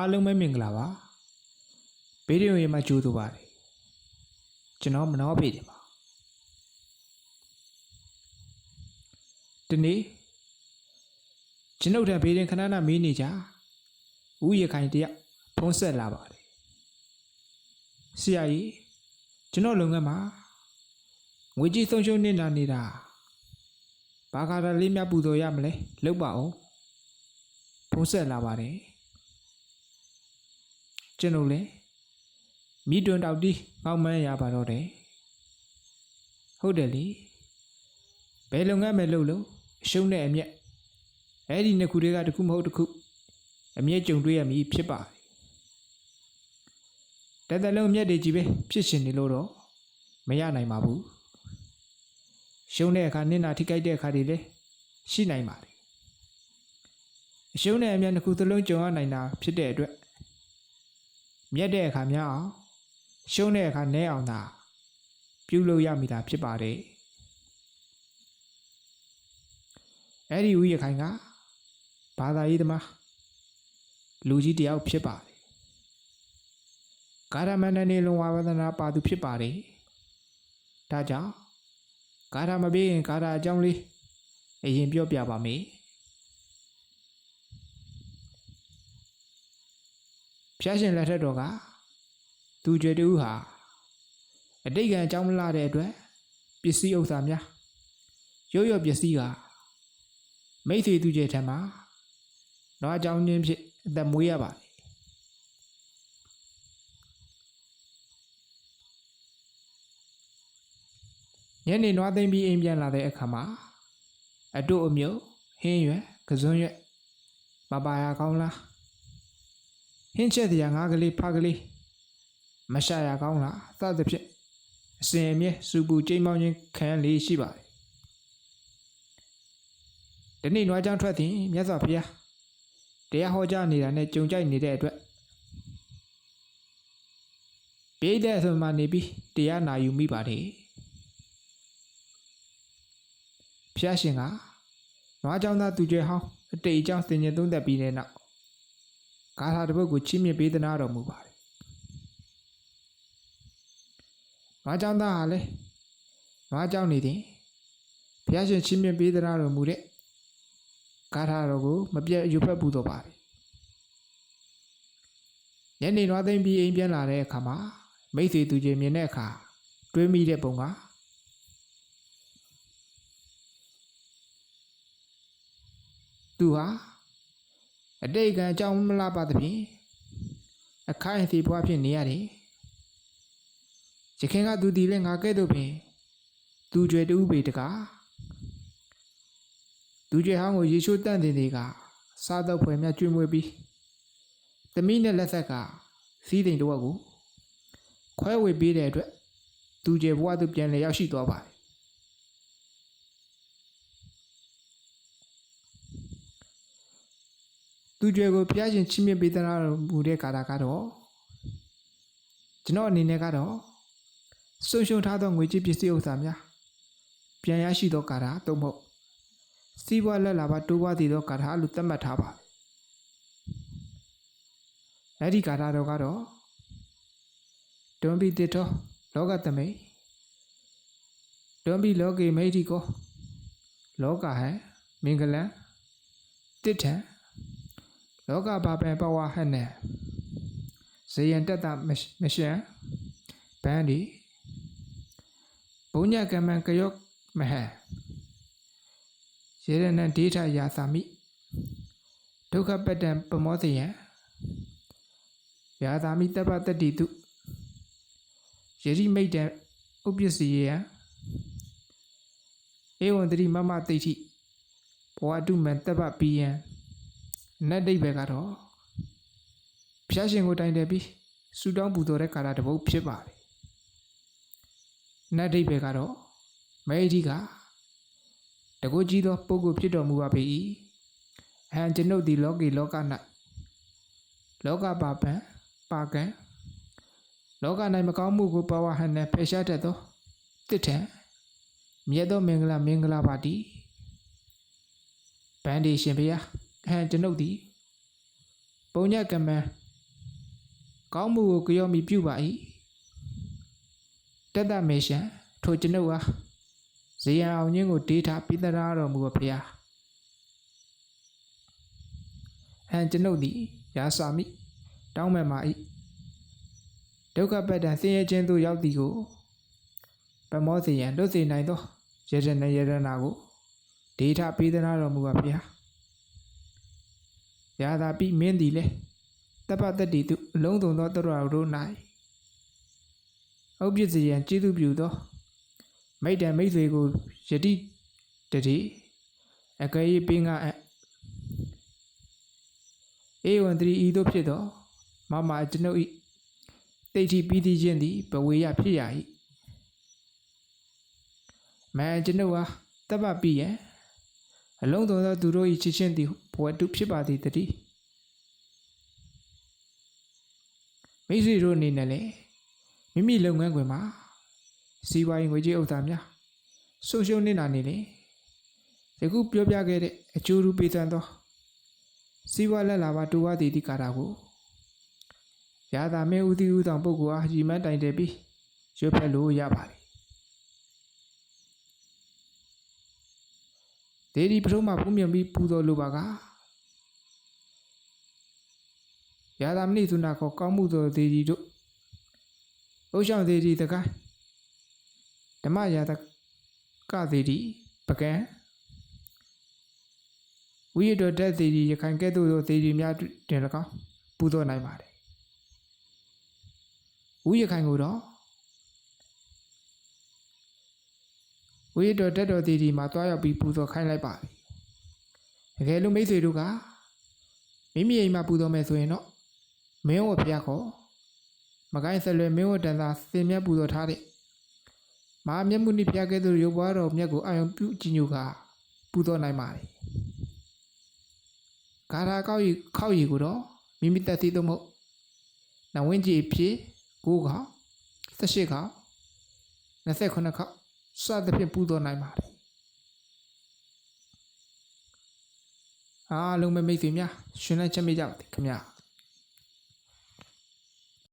အားလုံးပဲမင်္ဂလာပါဗီဒီယိုရေးမှာကြိုးတူပါတယ်ကျွန်တော်မနောဖေးတယ်ပါဒီနေ့ကျွန်ုပ်ထံဘေးရင်ခဏနာမင်းနေကြဦးရခိုင်တယောက်ဖုံးဆက်လာပါတယ်ဆရာကြီးကျွန်တော်လုပ်ငန်းမှာငွေကြီးဆုံးရှုံးနေတာနေတာဘာကားလေးများပူဇော်ရမလဲလုပ်ပါအောင်ဖုံးဆက်လာပါတယ် ကျွန်ုပ်လည်းမိတွင်တောက်တီးကောင်းမန်းရပါတော့တယ်ဟုတ်တယ်လေဘယ်လုပ်ငန်းပဲလုပ်လို့အရှုံးနဲ့အမျက်အဲ့ဒီနှစ်ခုတွေကတစ်ခုမဟုတ်တစ်ခုအမျက်ကြုံတွေ့ရမည်ဖြစ်ပါတယ်တသက်လုံးအမျက်တွေကြီးပဲဖြစ်ရှင်နေလို့တော့မရနိုင်ပါဘူးရှုံးတဲ့အခါနင့်နာထိကြိုက်တဲ့အခါတွေလည်းရှိနိုင်ပါတယ်အရှုံးနဲ့အမျက်နှစ်ခုသလုံးကြုံရနိုင်တာဖြစ်တဲ့အတွက် မြက်တဲ့အခါများအောင်ရှုံးတဲ့အခါနဲအောင်သာပြုလုပ်ရမိတာဖြစ်ပါတယ်အဲ့ဒီဦးရခိုင်ကဘာသာရေးသမားလူကြီးတယောက်ဖြစ်ပါတယ်ကာရမဏနေလုံဝါဝဒနာပါသူဖြစ်ပါတယ်ဒါကြောင့်ကာရမပြေးရင်ကာရအကြောင်းလေးအရင်ပြောပြပါမယ် ဖျားရှင်လက်ထက်တော်ကသူကြွယ်တူဟာအတိတ်ကံအကြောင်းမလာတဲ့အတွက်ပစ္စည်းဥစ္စာများရိုးရိုးပစ္စည်းကမိတ်ဆွေသူကျဲထံမှာတော့အကြောင်းချင်းဖြစ်အသက်မွေးရပါတယ်ညနေနွားသိမ့်ပြီးအိမ်ပြန်လာတဲ့အခါမှာအတို့အမျိုးဟင်းရွက်ကစွန်းရွက်မပါရကောင်းလား ဟင်းချက်တရားငါးကလေးဖားကလေးမရှာရကောင်းလားသသဖြင့်အစဉ်အမြဲစူပူကြိမ်မောင်းခြင်းခံရလေးရှိပါတယ်ဒီနေ့နွားကြောင်ထွက်သည်မြတ်စွာဘုရားတရားဟောကြားနေတာနဲ့ကြုံကြိုက်နေတဲ့အတွက်ပြိတဲ့ဆိုမှနေပြီးတရားနာယူမိပါတယ်ဘုရားရှင်ကနွားကြောင်သားသူကျဲဟောင်းအတိတ်အကြောင်းသင်ញသုံးသက်ပြီးတဲ့နောက် ဂါထာတစ်ပုဒ်ကိုချီးမြှင့်ပေးသနာတော်မူပါတယ်။ငါကြောင့်သားဟာလေငါကြောင့်နေသည်ဘုရားရှင်ချီးမြှင့်ပေးသနာတော်မူတဲ့ဂါထာတော်ကိုမပြတ်ယူဖက်ပူတော်ပါတယ်။ညနေနွားသိမ့်ပြီးအိမ်ပြန်လာတဲ့အခါမှာမိတ်ဆွေသူချင်းမြင်တဲ့အခါတွေးမိတဲ့ပုံကသူဟာ အတိတ်ကံအကြောင်းမလားပါသဖြင့်အခိုင်အသီဘွားဖြစ်နေရတယ်။ရခင်ကသူဒီလဲငါကဲ့သို့ပင်သူကြွယ်တူပေတကားသူကြွယ်ဟောင်းကိုရေချိုးတန့်တင်တွေကစားတော့ဖွယ်မြတ်ကျွေးမွေးပြီးသမီးနဲ့လက်ဆက်ကစီးတိမ်တော့ကိုခွဲဝေပေးတဲ့အတွက်သူကြွယ်ဘွားသူပြန်လဲရောက်ရှိသွားပါတယ်။ သူကြွယ်ကိုဘုရားရှင်ချီးမြှင့်ပေးသနာတော်မူတဲ့ကာလကတော့ကျွန်တော်အနေနဲ့ကတော့ဆုံးရှုံးထားသောငွေကြေးပစ္စည်းဥစ္စာများပြန်ရရှိသောကာလသို့မဟုတ်စီးပွားလက်လာပါတိုးပွားတည်သောကာလလို့သတ်မှတ်ထားပါအဲ့ဒီကာလတော့ကတော့တွန်ဘီတေတောလောကသမိတ်တွန်ဘီလောကေမိတ်ဒီကိုလောကဟံမင်္ဂလံတစ်ထံ လောကဘာပံပဝဟနဲ့ဇေယံတက်တာမရှမရှံဘန်းဒီဘုညကမံကယောမဟရေရဏဒေထယာသမိဒုက္ခပတ္တံပမောဇယံယာသမိတပ္ပတ္တိတုယရိမိတ်တံဥပ္ပစ္စယံဧဝံတတိမမတိဋ္ဌိဘဝတုမံတပ္ပပိယံ နတ်ဒိဗ္ဗေကတော့ဖျားရှင်ကိုတိုင်တယ်ပြီးဆူတောင်းပူဇော်တဲ့ကာလတစ်ပုဒ်ဖြစ်ပါတယ်နတ်ဒိဗ္ဗေကတော့မဲအကြီးကတကူကြီးသောပုဂ္ဂိုလ်ဖြစ်တော်မူပါပေ၏အဟံကျွန်ုပ်ဒီလောကီလောက၌လောကပါပံပါကံလောက၌မကောင်းမှုကိုပါဝဟန်နဲ့ဖယ်ရှားတတ်သောတစ်ထံမြတ်သောမင်္ဂလာမင်္ဂလာပါတိဗန္ဒီရှင်ဘုရား အဟံကျွန်ုပ်သည်ပုံညကမံကောင်းမှုကိုကြောမီပြုပါ၏တက်တမေရှင်ထိုကျွန်ုပ်အားဇေယံအောင်ခြင်းကိုဒေးထားပိသနာတော်မူပါဖျားဟန်ကျွန်ုပ်သည်ရာစာမိတောင်းမဲ့မာ၏ဒုက္ခပတ္တံဆင်းရဲခြင်းသို့ရောက်သည်ကိုပမောစီယံလွတ်စေနိုင်သောယရဏယရဏကိုဒေးထားပိသနာတော်မူပါဖျား ရာသာပိမင်းသည်လည်းတပ္ပတ္တိတုအလုံးစုံသောတရတို့၌ဥပ္ပစ္စယံကျေးဇူးပြုသောမိတ္တမိတ်ဆွေကိုယတိတတိအကယ်၍ပင်ကအပ်ဧဝံတရီဤသို့ဖြစ်သောမမအကျွန်ုပ်ဤတိဋ္ဌိပြီးသည်ချင်းသည်ဘဝေယဖြစ်ရ၏မန်ကျွန်ုပ်အားတပ္ပပိယံ အလုံးစုံသောသူတို့၏ချစ်ချင်းသည်ဘဝတုဖြစ်ပါသည်တတိမိတ်ဆွေတို့အနေနဲ့လည်းမိမိလုပ်ငန်းခွင်မှာစီးပွားရေးငွေကြေးဥစ္စာများဆုံးရှုံးနေတာနေလေယခုပြောပြခဲ့တဲ့အကျိုးရူပေးသသောစီးပွားလက်လာပါတူဝါတည်တိကာတာကိုရာသာမင်းဦးသီးဦးဆောင်ပုဂ္ဂိုလ်အားရီမန်းတိုင်တယ်ပြီးရွတ်ဖက်လို့ရပါလေ ဒေဒီပထုံးမှာဖုံးမြင်ပြီးပူတော်လိုပါကရာသာမဏိသုနာကိုကောင်းမှုသောဒေဒီတို့ဥရှောင်းဒေဒီတကိုင်းဓမ္မရာတကဒေဒီပကံဝိရတော်တက်ဒေဒီရခိုင်ကဲ့သို့သောဒေဒီများတွင်၎င်းပူဇော်နိုင်ပါတယ်ဝိရခိုင်ကိုတော့ ဝိရတော်တက်တော်ဒေဒီမှာတွားရောက်ပြီးပူဇော်ခိုင်းလိုက်ပါပြီတကယ်လို့မိတ်ဆွေတို့ကမိမိအိမ်မှာပူဇော်မယ်ဆိုရင်တော့မင်းဝဖျားခေါ်မကိုင်းဆက်လွယ်မင်းဝတန်သာစင်မြတ်ပူဇော်ထားတဲ့မဟာမြတ်မုနိဖျားကဲ့သို့ရုပ်ပွားတော်မြတ်ကိုအာယုံပြုကြည်ညိုကပူဇော်နိုင်ပါတယ်ဂါထာကောက်ရီခောက်ရီကိုတော့မိမိတက်သေးသို့မဟုတ်နဝင်းကြီးဖြစ်9ခေါက်18ခေါက်29ခေါက် စသဖြင့်ပူဇော်နိုင်ပါတယ်အားလုံးပဲမိတ်ဆွေများရှင်လိုက်ချက်မိကြပါသည်ခင်ဗျာ